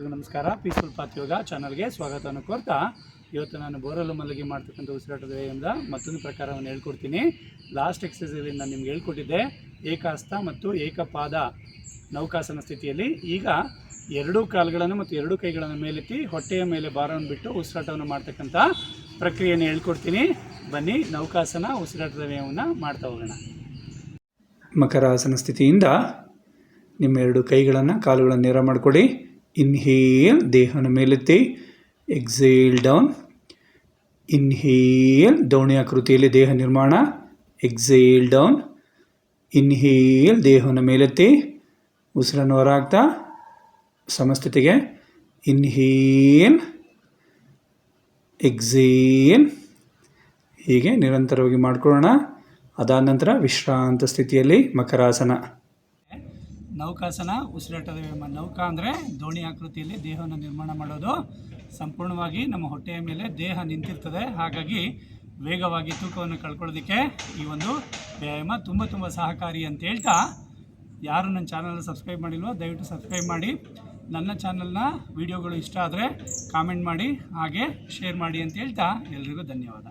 ಎಲ್ರಿಗೂ ನಮಸ್ಕಾರ. Peaceful path ಯೋಗ ಚಾನಲ್ಗೆ ಸ್ವಾಗತವನ್ನು ಕೋರ್ತಾ ಇವತ್ತು ನಾನು ಬೋರಲ್ಲು ಮಲಗಿ ಮಾಡ್ತಕ್ಕಂಥ ಉಸಿರಾಟದ ವ್ಯಾಯಾಮದ ಮತ್ತೊಂದು ಪ್ರಕಾರವನ್ನು ಹೇಳ್ಕೊಡ್ತೀನಿ. ಲಾಸ್ಟ್ ಎಕ್ಸಸೈಸಲ್ಲಿ ನಾನು ನಿಮ್ಗೆ ಹೇಳ್ಕೊಟ್ಟಿದ್ದೆ ಏಕಾಸ್ತ ಮತ್ತು ಏಕಪಾದ ನೌಕಾಸನ ಸ್ಥಿತಿಯಲ್ಲಿ ಈಗ ಎರಡೂ ಕಾಲುಗಳನ್ನು ಮತ್ತು ಎರಡೂ ಕೈಗಳನ್ನು ಮೇಲೆತ್ತಿ ಹೊಟ್ಟೆಯ ಮೇಲೆ ಭಾರವನ್ನು ಬಿಟ್ಟು ಉಸಿರಾಟವನ್ನು ಮಾಡ್ತಕ್ಕಂಥ ಪ್ರಕ್ರಿಯೆಯನ್ನು ಹೇಳ್ಕೊಡ್ತೀನಿ. ಬನ್ನಿ, ನೌಕಾಸನ ಉಸಿರಾಟದ ವ್ಯಯವನ್ನು ಮಾಡ್ತಾ ಹೋಗೋಣ. ಮಕರಾಸನ ಸ್ಥಿತಿಯಿಂದ ನಿಮ್ಮ ಎರಡು ಕೈಗಳನ್ನು ಕಾಲುಗಳನ್ನು ನೇರ ಮಾಡಿಕೊಡಿ ಇನ್ಹೇಲ್ ದೇಹನ ಮೇಲೆತ್ತಿ ಎಕ್ಸೇಲ್ ಡೌನ್ ಇನ್ಹೇಲ್ ದೋಣಿ ಆಕೃತಿಯಲ್ಲಿ ದೇಹ ನಿರ್ಮಾಣ. ಎಕ್ಸೇಲ್ ಡೌನ್ ಇನ್ಹೇಲ್ ದೇಹವನ್ನು ಮೇಲೆತ್ತಿ ಉಸಿರನ್ನು ಹೊರಹಾಕ್ತಾ. ಸಮಸ್ಥಿತಿಗೆ. ಇನ್ಹೇಲ್ ಎಕ್ಸೇಲ್ ಹೀಗೆ ನಿರಂತರವಾಗಿ ಮಾಡಿಕೊಳ್ಳೋಣ. ಅದಾದ ನಂತರ ವಿಶ್ರಾಂತ ಸ್ಥಿತಿಯಲ್ಲಿ ಮಕರಾಸನ. ನೌಕಾಸನ ಉಸಿರಾಟದ ವ್ಯಾಯಾಮ ನೌಕಾ ಅಂದರೆ ದೋಣಿ ಆಕೃತಿಯಲ್ಲಿ ದೇಹವನ್ನು ನಿರ್ಮಾಣ ಮಾಡೋದು. ಸಂಪೂರ್ಣವಾಗಿ ನಮ್ಮ ಹೊಟ್ಟೆಯ ಮೇಲೆ ದೇಹ ನಿಂತಿರ್ತದೆ. ಹಾಗಾಗಿ ವೇಗವಾಗಿ ತೂಕವನ್ನು ಕಳ್ಕೊಳ್ಳೋದಕ್ಕೆ ಈ ಒಂದು ವ್ಯಾಯಾಮ ತುಂಬ ತುಂಬ ಸಹಕಾರಿ ಅಂತ ಹೇಳ್ತಾ ಯಾರು ನನ್ನ ಚಾನಲ್ನ ಸಬ್ಸ್ಕ್ರೈಬ್ ಮಾಡಿಲ್ವೋ ದಯವಿಟ್ಟು ಸಬ್ಸ್ಕ್ರೈಬ್ ಮಾಡಿ. ನನ್ನ ಚಾನಲ್ನ ವಿಡಿಯೋಗಳು ಇಷ್ಟ ಆದರೆ ಕಾಮೆಂಟ್ ಮಾಡಿ, ಹಾಗೆ ಶೇರ್ ಮಾಡಿ ಅಂತ ಹೇಳ್ತಾ ಎಲ್ರಿಗೂ ಧನ್ಯವಾದ.